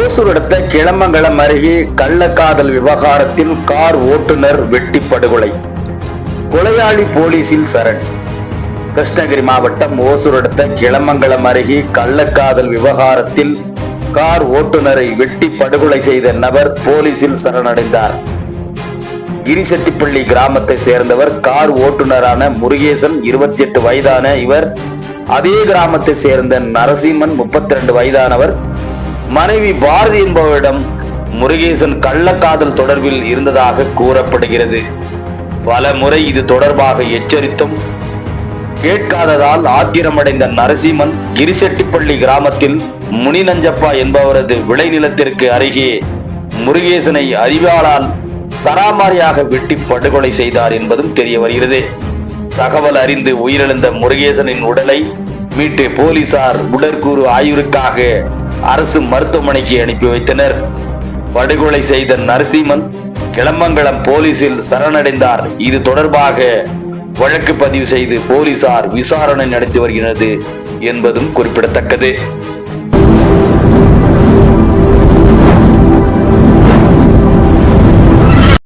ஓசூர் கிளமங்கலம் அருகே கள்ளக்காதல் விவகாரத்தில் கார் ஓட்டுநர் வெட்டி படுகொலை கொலையாளி போலீசில் சரண். கிருஷ்ணகிரி மாவட்டம் ஓசூர் அடுத்த கிளமங்கலம் அருகே கள்ளக்காதல் விவகாரத்தில் கார் ஓட்டுநரை வெட்டி படுகொலை செய்த நபர் போலீசில் சரணடைந்தார். கிரிசெட்டிப்பள்ளி கிராமத்தை சேர்ந்தவர் கார் ஓட்டுநரான முருகேசன் இருபத்தி எட்டு வயதான இவர் அதே கிராமத்தை சேர்ந்த நரசிம்மன் முப்பத்தி ரெண்டு வயதானவர். மனைவி பாரதி என்பவரிடம் முருகேசன் கள்ளக்காதல் தொடர்பில் இருந்ததாக கூறப்படுகிறது. பல முறை இது தொடர்பாக எச்சரித்தும் கேட்காததால் ஆத்திரமடைந்த நரசிம்மன் கிரிசெட்டிப்பள்ளி கிராமத்தில் முனிநஞ்சப்பா என்பவரது விளைநிலத்திற்கு அருகே முருகேசனை அறிவாளால் சராமாரியாக வெட்டி படுகொலை செய்தார் என்பதும் தெரிய வருகிறது. தகவல் அறிந்து உயிரிழந்த முருகேசனின் உடலை மீட்டு போலீசார் உடற்கூறு ஆய்வுக்காக அரசு மருத்துவமனைக்கு அனுப்பி வைத்தனர். படுகொலை செய்த நரசிம்மன் கிளமங்கலம் போலீசில் சரணடைந்தார். இது தொடர்பாக வழக்கு பதிவு செய்து போலீசார் விசாரணை நடத்தி வருகிறது என்பதும் குறிப்பிடத்தக்கது.